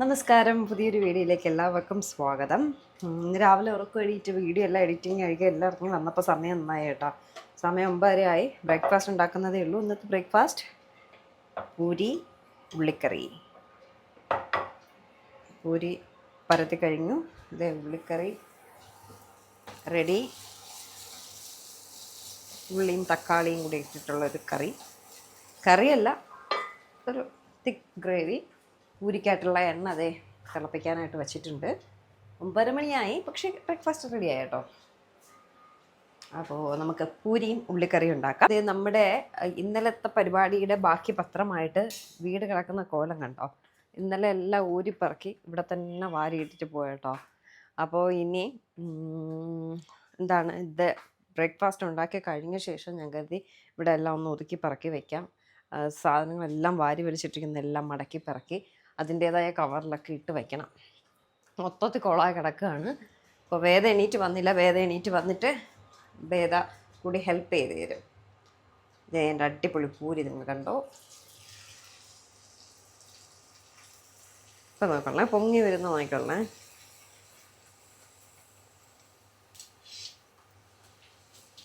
നമസ്കാരം. പുതിയൊരു വീഡിയോയിലേക്ക് എല്ലാവർക്കും സ്വാഗതം. രാവിലെ ഉറക്കം എഴുതിയിട്ട് വീഡിയോ എല്ലാം എഡിറ്റിങ് കഴിക്കുക എല്ലാം ഇറങ്ങി വന്നപ്പോൾ സമയം നന്നായി കേട്ടോ. സമയം ഒമ്പതര ആയി. ബ്രേക്ക്ഫാസ്റ്റ് ഉണ്ടാക്കുന്നതേ ഉള്ളൂ. ഇന്നത്തെ ബ്രേക്ക്ഫാസ്റ്റ് പൂരി ഉള്ളിക്കറി. പൂരി പരത്തി കഴിഞ്ഞു. ഇതേ ഉള്ളിക്കറി റെഡി ഉള്ളിയും തക്കാളിയും കൂടി ഇട്ടിട്ടുള്ളൊരു കറി. കറിയല്ല ഒരു തിക്ക് ഗ്രേവി പൂരിക്കായിട്ടുള്ള എണ്ണ അതേ തിളപ്പിക്കാനായിട്ട് വെച്ചിട്ടുണ്ട്. ഒമ്പത് മണിയായി പക്ഷേ ബ്രേക്ക്ഫാസ്റ്റ് റെഡി ആയി കേട്ടോ അപ്പോൾ നമുക്ക് പൂരിയും ഉള്ളിക്കറിയും ഉണ്ടാക്കാം. ഇത് നമ്മുടെ ഇന്നലത്തെ പരിപാടിയുടെ ബാക്കി പത്രമായിട്ട് വീട് കിടക്കുന്ന കോലം കണ്ടോ? ഇന്നലെ എല്ലാം ഊരിപ്പിറക്കി ഇവിടെ തന്നെ വാരിയിട്ടിട്ട് പോയട്ടോ. അപ്പോൾ ഇനി എന്താണ് ഇത് ബ്രേക്ക്ഫാസ്റ്റ് ഉണ്ടാക്കി കഴിഞ്ഞ ശേഷം ഞാൻ കരുതി ഇവിടെ എല്ലാം ഒന്ന് ഒതുക്കി പറക്കി വയ്ക്കാം സാധനങ്ങളെല്ലാം വാരി വലിച്ചിട്ടിരിക്കുന്ന എല്ലാം മടക്കി പറക്കി അതിന്റേതായ കവറിലൊക്കെ ഇട്ട് വയ്ക്കണം മൊത്തത്തിൽ കൊളായി കിടക്കുകയാണ്. അപ്പോൾ വേദ എണീറ്റ് വന്നില്ല. വേദ എണീറ്റ് വന്നിട്ട് വേദ കൂടി ഹെൽപ്പ് ചെയ്ത് തരും. ദേ എന്റെ അടിപൊളി പൂരി നിങ്ങൾ കണ്ടോ? ഇപ്പം നോക്കണേ പൊങ്ങി വരുന്ന നോക്കണേ.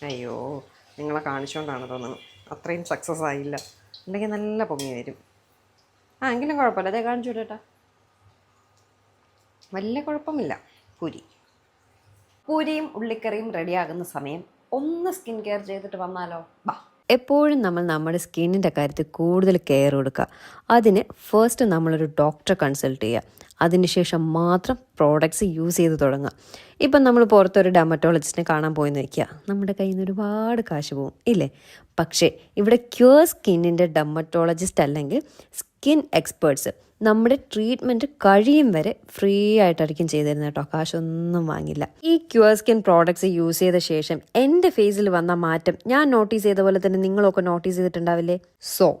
അയ്യോ നിങ്ങളെ കാണിച്ചുകൊണ്ടാണ് തോന്നുന്നത് അത്രയും സക്സസ് ആയില്ല. അല്ലെങ്കിൽ നല്ല പൊങ്ങി വരും. ആ എങ്കിലും കുഴപ്പമില്ല. അതേ കാണിച്ചു വിടേട്ടാ വലിയ കുഴപ്പമില്ല. പൂരി. പൂരിയും ഉള്ളിക്കറിയും റെഡിയാകുന്ന സമയം. ഒന്ന് സ്കിൻ കെയർ ചെയ്തിട്ട് വന്നാലോ? ബാ. എപ്പോഴും നമ്മൾ നമ്മുടെ സ്കിന്നിന്റെ കാര്യത്തിൽ കൂടുതൽ കെയർ കൊടുക്കുക. അതിന് ഫസ്റ്റ് നമ്മളൊരു ഡോക്ടറെ കൺസൾട്ട് ചെയ്യുക. അതിനുശേഷം മാത്രം പ്രോഡക്ട്സ് യൂസ് ചെയ്ത് തുടങ്ങുക. ഇപ്പം നമ്മൾ പുറത്തൊരു ഡെമറ്റോളജിസ്റ്റിനെ കാണാൻ പോയെന്ന് വയ്ക്കുക നമ്മുടെ കയ്യിൽ നിന്ന് ഒരുപാട് കാശ് പോകും ഇല്ലേ? പക്ഷേ ഇവിടെ ക്യൂർ സ്കിന്നിന്റെ ഡെമറ്റോളജിസ്റ്റ് അല്ലെങ്കിൽ സ്കിൻ എക്സ്പേർട്സ് നമ്മുടെ ട്രീറ്റ്മെന്റ് കഴിയും വരെ ഫ്രീ ആയിട്ടായിരിക്കും ചെയ്തിരുന്നത് കേട്ടോ. കാശൊന്നും വാങ്ങില്ല. ഈ ക്യൂർ സ്കിൻ പ്രോഡക്ട്സ് യൂസ് ചെയ്ത ശേഷം എന്റെ ഫേസിൽ വന്ന മാറ്റം ഞാൻ നോട്ടീസ് ചെയ്ത പോലെ തന്നെ നിങ്ങളൊക്കെ നോട്ടീസ് ചെയ്തിട്ടുണ്ടാവില്ലേ? So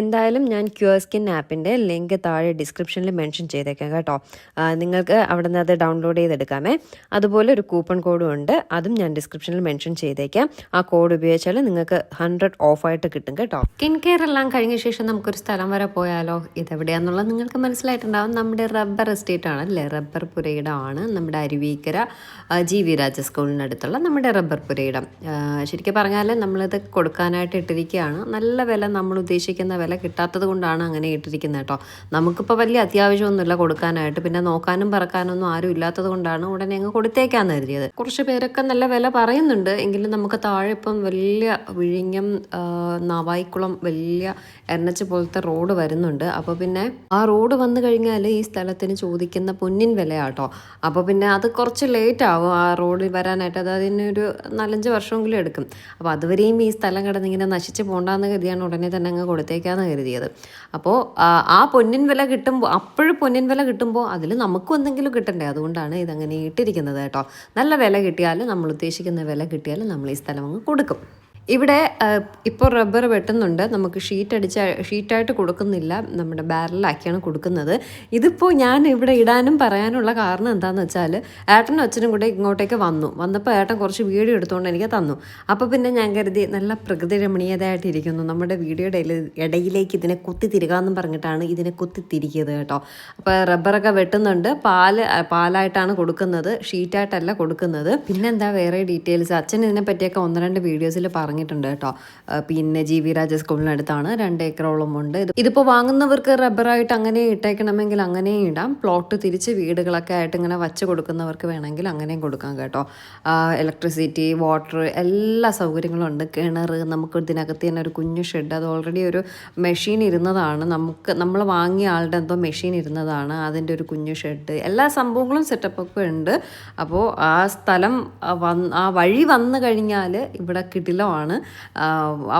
എന്തായാലും ഞാൻ ക്യൂർ സ്കിൻ ആപ്പിന്റെ ലിങ്ക് താഴെ ഡിസ്ക്രിപ്ഷനിൽ മെൻഷൻ ചെയ്തേക്കാം കേട്ടോ. നിങ്ങൾക്ക് അവിടെ നിന്ന് അത് ഡൗൺലോഡ് ചെയ്തെടുക്കാമേ. അതുപോലെ ഒരു കൂപ്പൺ കോഡും ഉണ്ട്. അതും ഞാൻ ഡിസ്ക്രിപ്ഷനിൽ മെൻഷൻ ചെയ്തേക്കാം. ആ കോഡ് ഉപയോഗിച്ചാൽ നിങ്ങൾക്ക് ഹൺഡ്രഡ് ഓഫായിട്ട് കിട്ടും കേട്ടോ. സ്കിൻ കെയർ എല്ലാം കഴിഞ്ഞ ശേഷം നമുക്കൊരു സ്ഥലം വരെ പോയാലോ? ഇതെവിടെയാണെന്നുള്ളത് നിങ്ങൾക്ക് മനസ്സിലായിട്ടുണ്ടാവും. നമ്മുടെ റബ്ബർ എസ്റ്റേറ്റ് ആണ് അല്ലേ? റബ്ബർ പുരയിടമാണ് നമ്മുടെ അരുവീക്കര ജി വി രാജ സ്കൂളിനടുത്തുള്ള നമ്മുടെ റബ്ബർ പുരയിടം. ശരിക്കും പറഞ്ഞാൽ നമ്മളിത് കൊടുക്കാനായിട്ട് ഇട്ടിരിക്കുകയാണ്. നല്ല വില നമ്മൾ ഉദ്ദേശിക്കുന്ന വില കിട്ടാത്തത് കൊണ്ടാണ് അങ്ങനെ ഇട്ടിരിക്കുന്നത് കേട്ടോ. നമുക്കിപ്പോൾ വലിയ അത്യാവശ്യമൊന്നുമില്ല കൊടുക്കാനായിട്ട്. പിന്നെ നോക്കാനും പറക്കാനൊന്നും ആരും ഇല്ലാത്തത് കൊണ്ടാണ് ഉടനെ അങ്ങ് കൊടുത്തേക്കാന്ന് കരുതിയത്. കുറച്ച് പേരൊക്കെ നല്ല വില പറയുന്നുണ്ട്. എങ്കിലും നമുക്ക് താഴെ ഇപ്പം വലിയ വിഴിഞ്ഞം നാവായിക്കുളം വലിയ എൻ എച്ച് പോലത്തെ റോഡ് വരുന്നുണ്ട്. അപ്പോൾ പിന്നെ ആ റോഡ് വന്നു കഴിഞ്ഞാൽ ഈ സ്ഥലത്തിന് ചോദിക്കുന്ന പൊന്നിൻ വിലയാട്ടോ. അപ്പോൾ പിന്നെ അത് കുറച്ച് ലേറ്റ് ആവും ആ റോഡിൽ വരാനായിട്ട്. അത് അതിനൊരു നാലഞ്ച് വർഷമെങ്കിലും എടുക്കും. അപ്പോൾ അതുവരെയും ഈ സ്ഥലം കിടന്നിങ്ങനെ നശിച്ച് പോകണ്ടെന്ന് കരുതിയാണ് ഉടനെ തന്നെ അങ്ങ് കൊടുത്തേക്കാന്ന് കരുതിയത്. അപ്പോൾ ആ പൊന്നിൻ വില കിട്ടുമ്പോൾ അപ്പോഴും പൊന്നിൻ വില കിട്ടുമ്പോൾ അതിൽ നമുക്കും എന്തെങ്കിലും കിട്ടണ്ടേ? അതുകൊണ്ടാണ് ഇതങ്ങനെ ഇട്ടിരിക്കുന്നത് കേട്ടോ. നല്ല വില കിട്ടിയാൽ നമ്മൾ ഉദ്ദേശിക്കുന്ന വില കിട്ടിയാൽ നമ്മൾ ഈ സ്ഥലം അങ്ങ് കൊടുക്കും. ഇവിടെ ഇപ്പോൾ റബ്ബർ വെട്ടുന്നുണ്ട്. നമുക്ക് ഷീറ്റ് അടിച്ച ഷീറ്റായിട്ട് കൊടുക്കുന്നില്ല. നമ്മുടെ ബാരലാക്കിയാണ് കൊടുക്കുന്നത്. ഇതിപ്പോൾ ഞാൻ ഇവിടെ ഇടാനും പറയാനുള്ള കാരണം എന്താണെന്ന് വെച്ചാൽ ഏട്ടനും അച്ഛനും കൂടെ ഇങ്ങോട്ടേക്ക് വന്നു. വന്നപ്പോൾ ഏട്ടൻ കുറച്ച് വീഡിയോ എടുത്തുകൊണ്ട് എനിക്ക് തന്നു. അപ്പോൾ പിന്നെ ഞാൻ കരുതി നല്ല പ്രകൃതി രമണീയതയായിട്ടിരിക്കുന്നു നമ്മുടെ വീഡിയോയുടെ ഇടയിലേക്ക് ഇതിനെ കുത്തി തിരികാമെന്നും പറഞ്ഞിട്ടാണ് ഇതിനെ കുത്തി തിരിക്കിയത് കേട്ടോ. അപ്പോൾ റബ്ബറൊക്കെ വെട്ടുന്നുണ്ട്. പാൽ പാലായിട്ടാണ് കൊടുക്കുന്നത്. ഷീറ്റായിട്ടല്ല കൊടുക്കുന്നത്. പിന്നെന്താ വേറെ ഡീറ്റെയിൽസ് അച്ഛൻ ഇതിനെ പറ്റിയൊക്കെ ഒന്ന് രണ്ട് വീഡിയോസിൽ പറഞ്ഞിട്ടുണ്ട് കേട്ടോ. പിന്നെ ജി വി രാജ സ്കൂളിനടുത്താണ് രണ്ട് ഏക്കറോളം ഉണ്ട്. ഇത് ഇതിപ്പോൾ വാങ്ങുന്നവർക്ക് റബ്ബറായിട്ട് അങ്ങനെ ഇട്ടേക്കണമെങ്കിൽ അങ്ങനെയും ഇടാം. പ്ലോട്ട് തിരിച്ച് വീടുകളൊക്കെ ആയിട്ട് ഇങ്ങനെ വച്ച് കൊടുക്കുന്നവർക്ക് വേണമെങ്കിൽ അങ്ങനെയും കൊടുക്കാം കേട്ടോ. ഇലക്ട്രിസിറ്റി വാട്ടർ എല്ലാ സൗകര്യങ്ങളും ഉണ്ട്. കിണർ നമുക്ക് ഇതിനകത്ത് തന്നെ ഒരു കുഞ്ഞു ഷെഡ് അത് ഓൾറെഡി ഒരു മെഷീൻ ഇരുന്നതാണ്. നമുക്ക് നമ്മൾ വാങ്ങിയ ആളുടെ എന്തോ മെഷീൻ ഇരുന്നതാണ്. അതിന്റെ ഒരു കുഞ്ഞു ഷെഡ് എല്ലാ സംഭവങ്ങളും സെറ്റപ്പൊക്കെ ഉണ്ട്. അപ്പോൾ ആ സ്ഥലം ആ വഴി വന്നു കഴിഞ്ഞാൽ ഇവിടെ കിടിലമാണ്.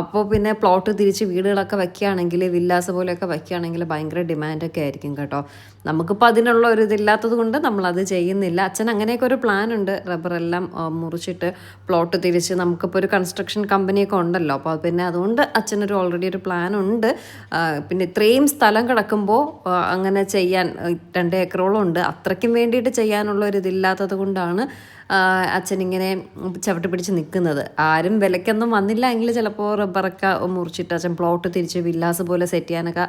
അപ്പോൾ പിന്നെ പ്ലോട്ട് തിരിച്ച് വീടുകളൊക്കെ വയ്ക്കുകയാണെങ്കിൽ വില്ലാസ് പോലെയൊക്കെ വയ്ക്കുകയാണെങ്കിൽ ഭയങ്കര ഡിമാൻഡൊക്കെ ആയിരിക്കും കേട്ടോ. നമുക്കിപ്പോൾ അതിനുള്ള ഒരു ഇതില്ലാത്തത് കൊണ്ട് നമ്മളത് ചെയ്യുന്നില്ല. അച്ഛൻ അങ്ങനെയൊക്കെ ഒരു പ്ലാൻ ഉണ്ട്. റബ്ബറെല്ലാം മുറിച്ചിട്ട് പ്ലോട്ട് തിരിച്ച് നമുക്കിപ്പോൾ ഒരു കൺസ്ട്രക്ഷൻ കമ്പനിയൊക്കെ ഉണ്ടല്ലോ. അപ്പോൾ പിന്നെ അതുകൊണ്ട് അച്ഛനൊരു ഓൾറെഡി ഒരു പ്ലാൻ ഉണ്ട്. പിന്നെ ഇത്രയും സ്ഥലം കിടക്കുമ്പോൾ അങ്ങനെ ചെയ്യാൻ രണ്ട് ഏക്കറോളം ഉണ്ട്. അത്രയ്ക്കും വേണ്ടിയിട്ട് ചെയ്യാനുള്ള ഒരു ഇതില്ലാത്തത് കൊണ്ടാണ് അച്ഛനിങ്ങനെ ചവിട്ടി പിടിച്ച് നിൽക്കുന്നത് ആരും വിലയ്ക്കൊന്നും വന്നില്ല എങ്കിൽ ചിലപ്പോൾ റബ്ബറൊക്കെ മുറിച്ചിട്ട് അച്ഛൻ പ്ലോട്ട് തിരിച്ച് വില്ലാസ് പോലെ സെറ്റ് ചെയ്യാനൊക്കെ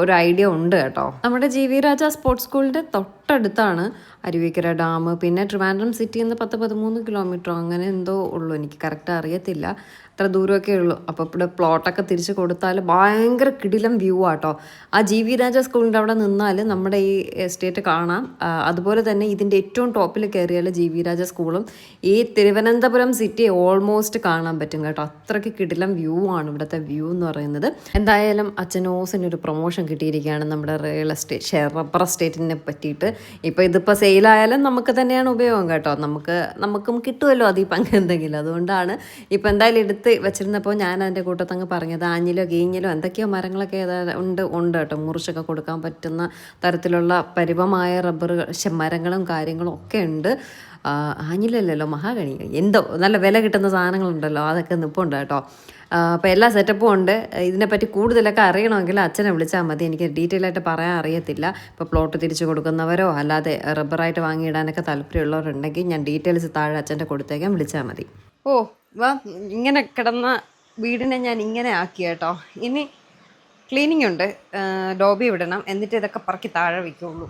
ഒരു ഐഡിയ ഉണ്ട് കേട്ടോ. നമ്മുടെ ജി വി രാജ സ്പോർട്സ് സ്കൂളിന്റെ തൊട്ടടുത്താണ് അരുവിക്കര ഡാം. പിന്നെ ട്രിവാൻഡ്രം സിറ്റിയിൽ നിന്ന് പത്ത് പതിമൂന്ന് കിലോമീറ്റർ അങ്ങനെ എന്തോ ഉള്ളൂ. എനിക്ക് കറക്റ്റ് അറിയത്തില്ല. അത്ര ദൂരമൊക്കെ ഉള്ളൂ. അപ്പോൾ ഇവിടെ പ്ലോട്ടൊക്കെ തിരിച്ച് കൊടുത്താൽ ഭയങ്കര കിടിലം വ്യൂ ആട്ടോ. ആ ജി വി രാജ സ്കൂളിന്റെ അവിടെ നിന്നാൽ നമ്മുടെ ഈ എസ്റ്റേറ്റ് കാണാം. അതുപോലെ തന്നെ ഇതിന്റെ ഏറ്റവും ടോപ്പിൽ കയറിയാൽ ജി വി രാജ സ്കൂളും. ഈ തിരുവനന്തപുരം സിറ്റി ഓൾമോസ്റ്റ് കാണാൻ പറ്റും കേട്ടോ. അത്രയ്ക്ക് കിടിലം വ്യൂ ആണ് ഇവിടുത്തെ വ്യൂ എന്ന് പറയുന്നത്. എന്തായാലും അച്ഛനോസിന് ഒരു പ്രൊമോഷൻ കിട്ടിയിരിക്കുകയാണ് നമ്മുടെ റിയൽ എസ്റ്റേറ്റ് റബ്ബർ എസ്റ്റേറ്റിനെ പറ്റിയിട്ട്. ഇപ്പോൾ ഇതിപ്പോൾ സെയിലായാലും നമുക്ക് തന്നെയാണ് ഉപയോഗം കേട്ടോ. നമുക്ക് നമുക്കും കിട്ടുമല്ലോ അതിപ്പം എന്തെങ്കിലും. അതുകൊണ്ടാണ് ഇപ്പോൾ എന്തായാലും എടുത്ത് വെച്ചിരുന്നപ്പോൾ ഞാൻ അതിന്റെ കൂട്ടത്തങ്ങ് പറഞ്ഞത് ആഞ്ഞിലോ ഗീഞ്ഞിലോ എന്തൊക്കെയോ മരങ്ങളൊക്കെ ഉണ്ട് ഉണ്ട് കേട്ടോ. മുറിച്ചൊക്കെ കൊടുക്കാൻ പറ്റുന്ന തരത്തിലുള്ള പരിവമായ റബ്ബർ മരങ്ങളും കാര്യങ്ങളും ഒക്കെ ഉണ്ട്. ആഞ്ഞിലല്ലല്ലോ മഹാഗണി. എന്തോ നല്ല വില കിട്ടുന്ന സാധനങ്ങളുണ്ടല്ലോ അതൊക്കെ നിപ്പുണ്ട് കേട്ടോ. അപ്പോൾ എല്ലാ സെറ്റപ്പും ഉണ്ട്. ഇതിനെപ്പറ്റി കൂടുതലൊക്കെ അറിയണമെങ്കിൽ അച്ഛനെ വിളിച്ചാൽ മതി. എനിക്ക് ഡീറ്റെയിൽ ആയിട്ട് പറയാൻ അറിയത്തില്ല. ഇപ്പോൾ പ്ലോട്ട് തിരിച്ചു കൊടുക്കുന്നവരോ അല്ലാതെ റബ്ബറായിട്ട് വാങ്ങിയിടാനൊക്കെ താല്പര്യമുള്ളവരുണ്ടെങ്കിൽ ഞാൻ ഡീറ്റെയിൽസ് താഴെ അച്ഛന്റെ കൊടുത്തേക്കാൻ വിളിച്ചാൽ മതി. ഓ വാ ഇങ്ങനെ കിടന്ന വീടിനെ ഞാൻ ഇങ്ങനെ ആക്കി കേട്ടോ. ഇനി ക്ലീനിങ് ഉണ്ട്. ഡോബി വിടണം. എന്നിട്ട് ഇതൊക്കെ പറക്കി താഴെ വയ്ക്കുള്ളൂ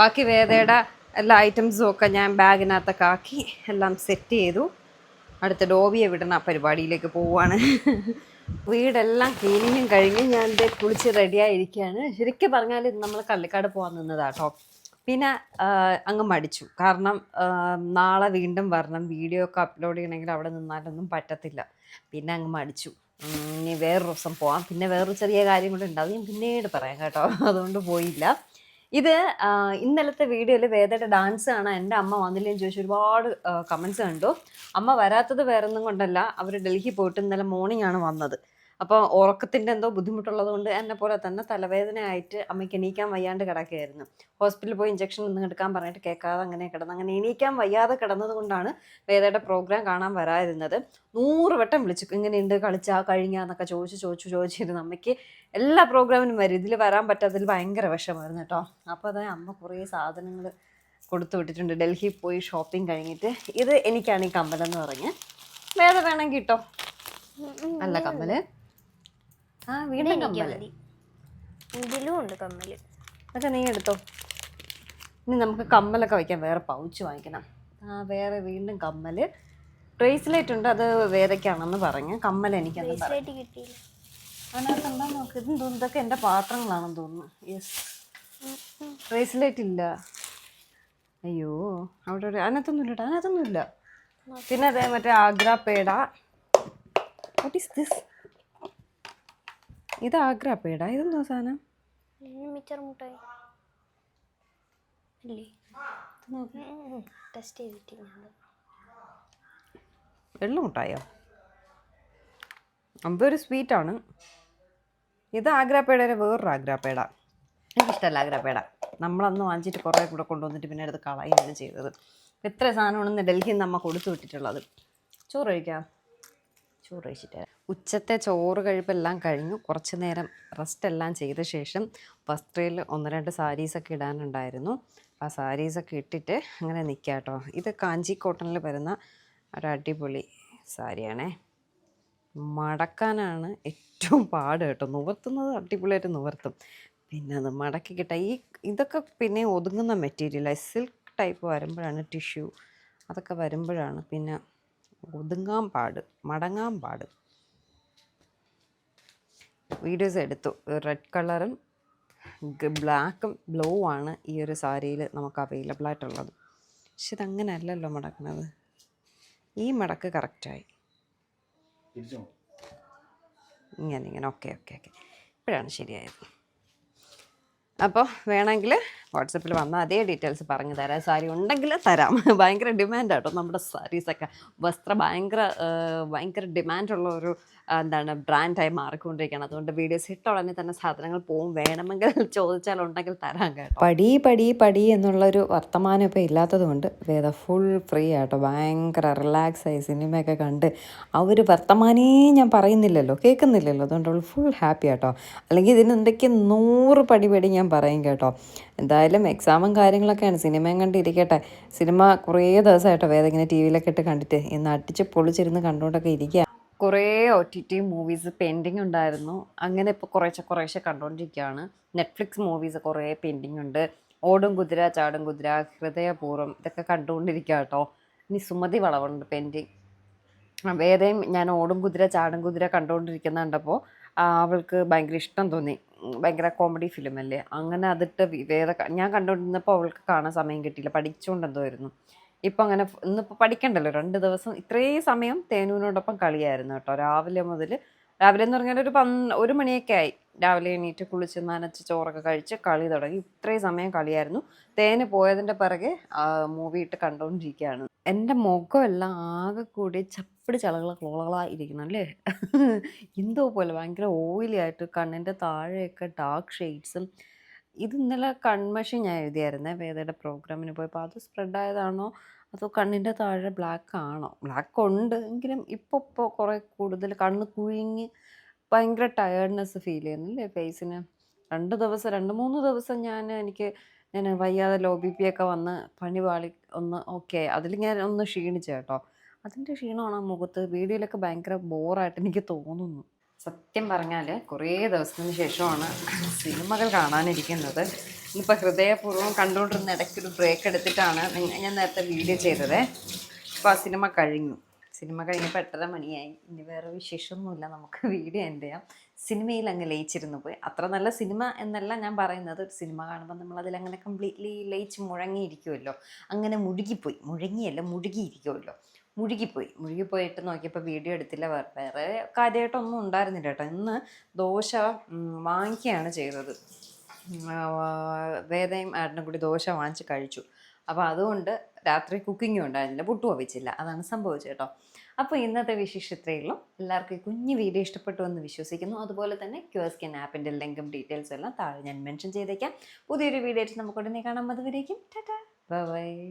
ബാക്കി വേദയുടെ എല്ലാ ഐറ്റംസും ഒക്കെ ഞാൻ ബാഗിനകത്തൊക്കെ ആക്കി എല്ലാം സെറ്റ് ചെയ്തു. അടുത്ത ഡോബിയെ വിടണ പരിപാടിയിലേക്ക് പോവുകയാണ്. വീടെല്ലാം ക്ലീനിങ്ങും കഴിഞ്ഞ് ഞാൻ കുളിച്ച് റെഡിയായിരിക്കുകയാണ് ശരിക്കും പറഞ്ഞാൽ ഇത് നമ്മൾ കള്ളിക്കാട് പോകാൻ നിന്നതാട്ടോ പിന്നെ അങ്ങ് മടിച്ചു. കാരണം നാളെ വീണ്ടും വരണം. വീഡിയോ ഒക്കെ അപ്ലോഡ് ചെയ്യണമെങ്കിൽ അവിടെ നിന്നാലൊന്നും പറ്റത്തില്ല. പിന്നെ അങ്ങ് മടിച്ചു. ഇനി വേറൊരു ദിവസം പോവാം. പിന്നെ വേറൊരു ചെറിയ കാര്യം കൂടെ ഉണ്ടാവും. ഞാൻ പിന്നീട് പറയാം കേട്ടോ. അതുകൊണ്ട് പോയില്ല. ഇത് ഇന്നലത്തെ വീഡിയോയിൽ വേദയുടെ ഡാൻസ് കാണാൻ എന്റെ അമ്മ വന്നില്ലെന്ന് ചോദിച്ചു ഒരുപാട് കമൻസ് കണ്ടു. അമ്മ വരാത്തത് വേറൊന്നും കൊണ്ടല്ല. അവർ ഡൽഹി പോയിട്ട് ഇന്നലെ മോർണിംഗ് ആണ് വന്നത്. അപ്പോൾ ഉറക്കത്തിന്റെ എന്തോ ബുദ്ധിമുട്ടുള്ളത് കൊണ്ട് എന്നെ പോലെ തന്നെ തലവേദന ആയിട്ട് അമ്മയ്ക്ക് എണീക്കാൻ വയ്യാണ്ട് കിടക്കുകയായിരുന്നു. ഹോസ്പിറ്റലിൽ പോയി ഇഞ്ചക്ഷൻ ഒന്നും എടുക്കാൻ പറഞ്ഞിട്ട് കേൾക്കാതെ അങ്ങനെ കിടന്ന് അങ്ങനെ എണീക്കാൻ വയ്യാതെ കിടന്നത് കൊണ്ടാണ് വേദയുടെ പ്രോഗ്രാം കാണാൻ വരാതിരുന്നത്. നൂറ് വട്ടം വിളിച്ചു. ഇങ്ങനെയുണ്ട് കളിച്ചാ കഴിഞ്ഞാന്നൊക്കെ ചോദിച്ചു ചോദിച്ചു ചോദിച്ചിരുന്നു അമ്മയ്ക്ക് എല്ലാ പ്രോഗ്രാമിനും വരും. ഇതിൽ വരാൻ പറ്റാത്തതിൽ ഭയങ്കര വിഷമായിരുന്നു കേട്ടോ. അപ്പോൾ അതായത് അമ്മ കുറേ സാധനങ്ങൾ കൊടുത്തു വിട്ടിട്ടുണ്ട്. ഡൽഹി പോയി ഷോപ്പിംഗ് കഴിഞ്ഞിട്ട്. ഇത് എനിക്കാണ് ഈ കമ്മലെന്ന് പറഞ്ഞ്. വേറെ വേണമെങ്കിൽ കിട്ടോ അല്ല കമ്മൽ. ആ വീണ്ടും ഇതിലും ഉണ്ട് അതൊക്കെ നീ എടുത്തോ. ഇനി നമുക്ക് കമ്മലൊക്കെ വയ്ക്കാൻ വേറെ പൗച്ച് വാങ്ങിക്കണം. ആ വേറെ വീണ്ടും കമ്മൽ. ബ്രേസ്ലെറ്റ് ഉണ്ട് അത് വേദയ്ക്കാണെന്ന് പറഞ്ഞു കമ്മൽ എനിക്ക് കിട്ടിയില്ല. അതിനകത്ത് എന്താ നോക്ക്? ഇതും തോന്നുന്നു ഇതൊക്കെ എന്റെ പാത്രങ്ങളാണെന്ന് തോന്നുന്നു. യെസ് ബ്രേസ്ലെറ്റ് ഇല്ല. അയ്യോ അവിടെ ഒരു അതിനകത്തൊന്നും ഇല്ല അതിനകത്തൊന്നും ഇല്ല. പിന്നെ അതേ മറ്റേ Agra petha. What is this ഇത് ആഗ്ര പേട. ഇതെന്തോ സാധനം? മിച്ചർ മുട്ടായി. ഇല്ലേ? ടെസ്റ്റ് ചെയ്തിട്ട് വെള്ളം മുട്ടായോ? അമ്പത് ഒരു സ്വീറ്റാണ് ഇത് ആഗ്രാപ്പേടയുടെ വേറൊരു ആഗ്രാപ്പേട എനിക്കിഷ്ടമല്ല ആഗ്രാപ്പേട നമ്മളന്ന് വാങ്ങിച്ചിട്ട് കുറേ കൂടെ കൊണ്ടുവന്നിട്ട് പിന്നെ എടുത്ത് കളയുകയാണ് ചെയ്തത്. എത്ര സാധനമാണെന്ന് ഡൽഹിയിൽ നിന്ന് അമ്മ കൊടുത്തു വിട്ടിട്ടുള്ളത്. ചോറ് കഴിക്കാം. ചോറ് കഴിച്ചിട്ട്. ഉച്ചത്തെ ചോറ് കഴിപ്പെല്ലാം കഴിഞ്ഞു. കുറച്ച് നേരം റെസ്റ്റ് എല്ലാം ചെയ്ത ശേഷം വസ്ത്രയിൽ ഒന്ന് രണ്ട് സാരീസൊക്കെ ഇടാനുണ്ടായിരുന്നു. ആ സാരീസൊക്കെ ഇട്ടിട്ട് അങ്ങനെ നിൽക്കുക കേട്ടോ ഇത് കാഞ്ചി കോട്ടണിൽ വരുന്ന ഒരു അടിപൊളി സാരിയാണേ. മടക്കാനാണ് ഏറ്റവും പാട് കേട്ടോ. നിവർത്തുന്നത് അടിപൊളിയായിട്ട് നിവർത്തും. പിന്നെ അത് മടക്കി കിട്ടാം. ഈ ഇതൊക്കെ പിന്നെ ഒതുങ്ങുന്ന മെറ്റീരിയലാണ് സിൽക്ക് ടൈപ്പ് വരുമ്പോഴാണ് ടിഷ്യൂ അതൊക്കെ വരുമ്പോഴാണ് പിന്നെ ഒതുങ്ങാൻ പാട് മടങ്ങാൻ പാട്. വീഡിയോസ് എടുത്തു. റെഡ് കളറും ബ്ലാക്കും ബ്ലൂ ആണ് ഈ ഒരു സാരിയിൽ നമുക്ക് അവൈലബിൾ ആയിട്ടുള്ളത്. പക്ഷെ ഇതങ്ങനെ അല്ലല്ലോ മടക്കുന്നത് ഈ മടക്ക് കറക്റ്റായി ഇങ്ങനെ ഇങ്ങനെ. ഓക്കെ ഓക്കെ ഓക്കെ ഇപ്പോഴാണ് ശരിയായത്. അപ്പോൾ വേണമെങ്കിൽ വാട്സപ്പിൽ വന്ന അതേ ഡീറ്റെയിൽസ് പറഞ്ഞു തരാം. സാരി ഉണ്ടെങ്കിൽ തരാം. ഭയങ്കര ഡിമാൻഡ് ആട്ടോ നമ്മുടെ സാരീസൊക്കെ. വസ്ത്രം ഭയങ്കര ഭയങ്കര ഡിമാൻഡുള്ള ഒരു എന്താണ് ബ്രാൻഡായി മാറിക്കൊണ്ടിരിക്കുകയാണ്. അതുകൊണ്ട് വീഡിയോസ് ഇട്ട ഉടനെ തന്നെ സാധനങ്ങൾ പോവും. വേണമെങ്കിൽ ചോദിച്ചാൽ ഉണ്ടെങ്കിൽ തരാം കേട്ടോ. പടി പടി പടി എന്നുള്ളൊരു വർത്തമാനം ഇപ്പോൾ ഇല്ലാത്തതുകൊണ്ട് വേദ ഫുൾ ഫ്രീ ആട്ടോ. ഭയങ്കര റിലാക്സ് ആയി സിനിമയൊക്കെ കണ്ട്. ആ ഒരു വർത്തമാനേ ഞാൻ പറയുന്നില്ലല്ലോ. കേൾക്കുന്നില്ലല്ലോ. അതുകൊണ്ട് അവൾ ഫുൾ ഹാപ്പി ആട്ടോ. അല്ലെങ്കിൽ ഇതിന് എന്തൊക്കെ നൂറ് പടി പടി ഞാൻ പറയും കേട്ടോ. എന്തായാലും എക്സാമും കാര്യങ്ങളൊക്കെയാണ്. സിനിമയും കണ്ടിരിക്കട്ടെ. സിനിമ കുറേ ദിവസമായിട്ടോ വേറെ ഇങ്ങനെ ടി വിയിലൊക്കെ ഇട്ട് കണ്ടിട്ട് ഇന്ന് അടിച്ച് പൊളിച്ചിരുന്ന് കണ്ടുകൊണ്ടൊക്കെ ഇരിക്കുക കുറേ O T T movies pending ഉണ്ടായിരുന്നു. അങ്ങനെ ഇപ്പോൾ കുറേശ്ശെ കുറേശ്ശെ കണ്ടുകൊണ്ടിരിക്കുകയാണ് നെറ്റ്ഫ്ലിക്സ് മൂവീസ് കുറേ പെൻഡിങ് ഉണ്ട്. ഓടും കുതിര ചാടും കുതിര ഹൃദയപൂർവം ഇതൊക്കെ കണ്ടുകൊണ്ടിരിക്കുക കേട്ടോ. ഇനി സുമതി വളവുണ്ട് പെൻഡിങ് വേറെയും ഞാൻ ഓടും കുതിര ചാടും കുതിര കണ്ടുകൊണ്ടിരിക്കുന്ന കണ്ടപ്പോൾ അവൾക്ക് ഭയങ്കര ഇഷ്ടം തോന്നി. ഭയങ്കര കോമഡി ഫിലിം അല്ലേ? അങ്ങനെ അതിട്ട് വേറെ ഞാൻ കണ്ടുകൊണ്ടിരുന്നപ്പോൾ അവൾക്ക് കാണാൻ സമയം കിട്ടിയില്ല. പഠിച്ചുകൊണ്ട് എന്തോ ആയിരുന്നു. ഇപ്പം അങ്ങനെ ഇന്നിപ്പോൾ പഠിക്കണ്ടല്ലോ? രണ്ട് ദിവസം ഇത്രയും സമയം തേനുവിനോടൊപ്പം കളിയായിരുന്നു കേട്ടോ. രാവിലെ മുതൽ രാവിലെ എന്ന് പറഞ്ഞാൽ ഒരു പന്ത് ഒരു മണിയൊക്കെ ആയി. രാവിലെ എണീറ്റ് കുളിച്ച് നനച്ച് ചോറൊക്കെ കഴിച്ച് കളി തുടങ്ങി. ഇത്രയും സമയം കളിയായിരുന്നു. തേന് പോയതിന്റെ പിറകെ മൂവി ഇട്ട് കണ്ടുകൊണ്ടിരിക്കുകയാണ് എന്റെ മുഖമെല്ലാം ആകെ കൂടി ചപ്പിടി ചളകള ഇരിക്കുന്നു അല്ലേ? എന്തോ പോലെ ഭയങ്കര ഓയിലി ആയിട്ട് കണ്ണിന്റെ താഴെയൊക്കെ ഡാർക്ക് ഷെയ്ഡ്സും ഇത് ഇന്നലെ കൺമഷി ഞാൻ എഴുതിയായിരുന്നേ വേദയുടെ പ്രോഗ്രാമിന് പോയപ്പോൾ അത് സ്പ്രെഡായതാണോ അതോ കണ്ണിന്റെ താഴെ ബ്ലാക്ക് ആണോ? ബ്ലാക്ക് ഉണ്ട്. എങ്കിലും ഇപ്പോൾ ഇപ്പോൾ കുറേ കൂടുതൽ കണ്ണ് കുഴിഞ്ഞ് ഭയങ്കര ടയേർഡ്നെസ് ഫീൽ ചെയ്യുന്നില്ലേ ഫേസിന് രണ്ട് ദിവസം രണ്ട് മൂന്ന് ദിവസം ഞാൻ എനിക്ക് ഞാൻ വയ്യാതെ ലോ ബി പി ഒക്കെ വന്ന് പണി പാളി ഒന്ന് ഓക്കെ അതിൽ ഞാൻ ഒന്ന് ക്ഷീണിച്ചു കേട്ടോ. അതിന്റെ ക്ഷീണമാണ് ആ മുഖത്ത്. വീഡിയോയിലൊക്കെ ഭയങ്കര ബോറായിട്ട് എനിക്ക് തോന്നുന്നു. സത്യം പറഞ്ഞാൽ കുറേ ദിവസത്തിന് ശേഷമാണ് സിനിമകൾ കാണാനിരിക്കുന്നത്. ഇന്നിപ്പോൾ ഹൃദയപൂർവം കണ്ടുകൊണ്ടിരുന്ന ഇടയ്ക്കൊരു ബ്രേക്ക് എടുത്തിട്ടാണ് ഞാൻ നേരത്തെ വീഡിയോ ചെയ്തത്. അപ്പോൾ ആ സിനിമ കഴിഞ്ഞു. സിനിമ കഴിഞ്ഞപ്പോൾ എട്ടര മണിയായി. ഇനി വേറെ വിശേഷമൊന്നുമില്ല. നമുക്ക് വീഡിയോ എന്റെ ചെയ്യാം. സിനിമയിൽ അങ്ങ് ലയിച്ചിരുന്നു പോയി. അത്ര നല്ല സിനിമ എന്നല്ല ഞാൻ പറയുന്നത്. ഒരു സിനിമ കാണുമ്പോൾ നമ്മൾ അതിലങ്ങനെ കംപ്ലീറ്റ്ലി ലയിച്ച് മുഴങ്ങിയിരിക്കുമല്ലോ അങ്ങനെ മുഴുകിപ്പോയി. മുഴങ്ങിയല്ല മുഴുകിയിരിക്കുമല്ലോ മുഴുകിപ്പോയി. മുഴുകിപ്പോയിട്ട് നോക്കിയപ്പോൾ വീഡിയോ എടുത്തില്ല. വേറെ കാര്യമായിട്ടൊന്നും ഉണ്ടായിരുന്നില്ല കേട്ടോ. ഇന്ന് ദോശ വാങ്ങിക്കുകയാണ് ചെയ്തത്. വേദയും ആടിനും കൂടി ദോശ വാങ്ങിച്ച് കഴിച്ചു. അപ്പോൾ അതുകൊണ്ട് രാത്രി കുക്കിങ്ങും ഉണ്ടായിരുന്നില്ല പുട്ടു വെച്ചില്ല അതാണ് സംഭവിച്ചത് കേട്ടോ. അപ്പോൾ ഇന്നത്തെ വിശേഷത്രയുള്ളൂ എല്ലാവർക്കും ഈ കുഞ്ഞു വീഡിയോ ഇഷ്ടപ്പെട്ടു എന്ന് വിശ്വസിക്കുന്നു. അതുപോലെ തന്നെ ക്യൂസ്കിൻ ആപ്പിന്റെ ലിങ്കും ഡീറ്റെയിൽസും എല്ലാം താഴെ ഞാൻ മെൻഷൻ ചെയ്തേക്കാം. പുതിയൊരു വീഡിയോ ആയിട്ട് നമുക്ക് ഉടനെ കാണാം. അതുവരേക്കും ടാറ്റാ. ബൈ